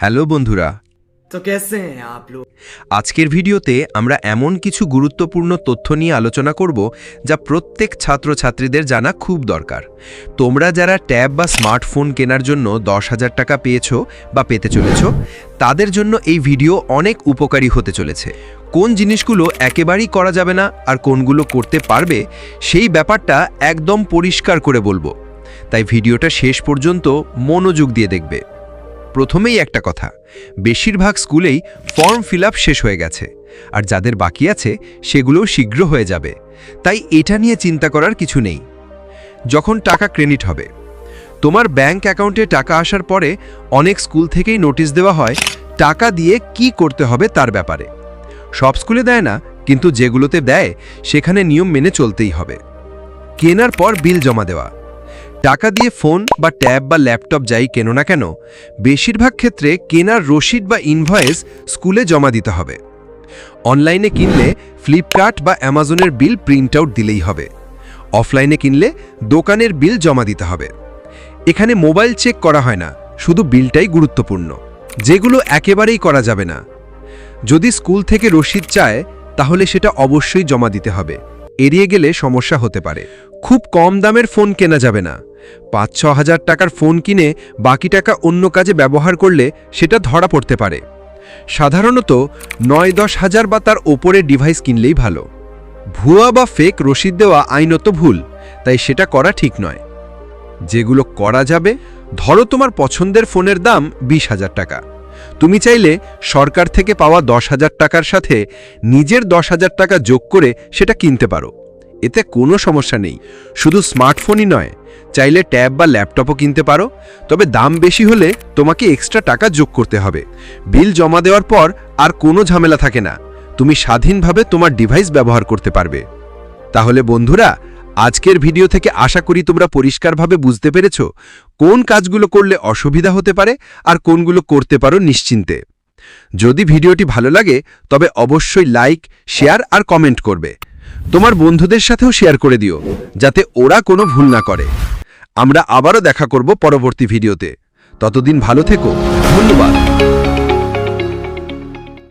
Hello বন্ধুরা। তো কেসে আপলো আজকের ভিডিওতে আমরা এমন কিছু গুরুত্বপূর্ণ তথ্য নিয়ে আলোচনা করব যা প্রত্যেক ছাত্রছাত্রীদের জানা খুব দরকার। তোমরা যারা ট্যাব বা স্মার্টফোন কেনার জন্য দশ হাজার টাকা পেয়েছ বা পেতে চলেছ তাদের জন্য এই ভিডিও অনেক উপকারী হতে চলেছে। কোন জিনিসগুলো একেবারেই করা যাবে না আর কোনগুলো করতে পারবে সেই ব্যাপারটা একদম পরিষ্কার করে বলব। তাই ভিডিওটা শেষ পর্যন্ত মনোযোগ দিয়ে দেখবে। প্রথমেই একটা কথা, বেশিরভাগ স্কুলেই ফর্ম ফিল শেষ হয়ে গেছে, আর যাদের বাকি আছে সেগুলোও শীঘ্র হয়ে যাবে, তাই এটা নিয়ে চিন্তা করার কিছু নেই। যখন টাকা ক্রেডিট হবে, তোমার ব্যাংক অ্যাকাউন্টে টাকা আসার পরে অনেক স্কুল থেকেই নোটিশ দেওয়া হয় টাকা দিয়ে কি করতে হবে তার ব্যাপারে। সব স্কুলে দেয় না, কিন্তু যেগুলোতে দেয় সেখানে নিয়ম মেনে চলতেই হবে। কেনার পর বিল জমা দেওয়া টাকা দিয়ে ফোন বা ট্যাব বা ল্যাপটপ যাই কেনো না কেন, বেশিরভাগ ক্ষেত্রে কেনার রসিদ বা ইনভয়েস স্কুলে জমা দিতে হবে। অনলাইনে কিনলে ফ্লিপকার্ট বা অ্যামাজনের বিল প্রিন্ট আউট দিলেই হবে। অফলাইনে কিনলে দোকানের বিল জমা দিতে হবে। এখানে মোবাইল চেক করা হয় না, শুধু বিলটাই গুরুত্বপূর্ণ। যেগুলো একেবারেই করা যাবে না। যদি স্কুল থেকে রসিদ চায়, তাহলে সেটা অবশ্যই জমা দিতে হবে। এড়িয়ে গেলে সমস্যা হতে পারে। খুব কম দামের ফোন কেনা যাবে না। পাঁচ ছ হাজার টাকার ফোন কিনে বাকি টাকা অন্য কাজে ব্যবহার করলে সেটা ধরা পড়তে পারে। সাধারণত নয় দশ হাজার বা তার ওপরে ডিভাইস কিনলেই ভালো। ভুয়া বা ফেক রসিদ দেওয়া আইনত ভুল, তাই সেটা করা ঠিক নয়। যেগুলো করা যাবে, ধরো তোমার পছন্দের ফোনের দাম বিশ হাজার টাকা। তুমি চাইলে সরকার থেকে পাওয়া দশ হাজার টাকার সাথে নিজের দশ হাজার টাকা যোগ করে সেটা কিনতে পারো। এতে কোনো সমস্যা নেই। শুধু স্মার্টফোনই নয় চাইলে ট্যাব বা ল্যাপটপও কিনতে পারো, তবে দাম বেশি হলে তোমাকে এক্সট্রা টাকা যোগ করতে হবে। বিল জমা দেওয়ার পর আর কোনো ঝামেলা থাকে না। তুমি স্বাধীনভাবে তোমার ডিভাইস ব্যবহার করতে পারবে। তাহলে বন্ধুরা, আজকের ভিডিও থেকে আশা করি তোমরা পরিষ্কারভাবে বুঝতে পেরেছ কোন কাজগুলো করলে অসুবিধা হতে পারে আর কোনগুলো করতে পারো নিশ্চিন্তে। যদি ভিডিওটি ভালো লাগে, তবে অবশ্যই লাইক, শেয়ার আর কমেন্ট করবে। তোমার বন্ধুদের সাথেও শেয়ার করে দিও, যাতে ওরা কোনো ভুল না করে। আমরা আবারও দেখা করব পরবর্তী ভিডিওতে। ততদিন ভালো থেকো ধন্যবাদ।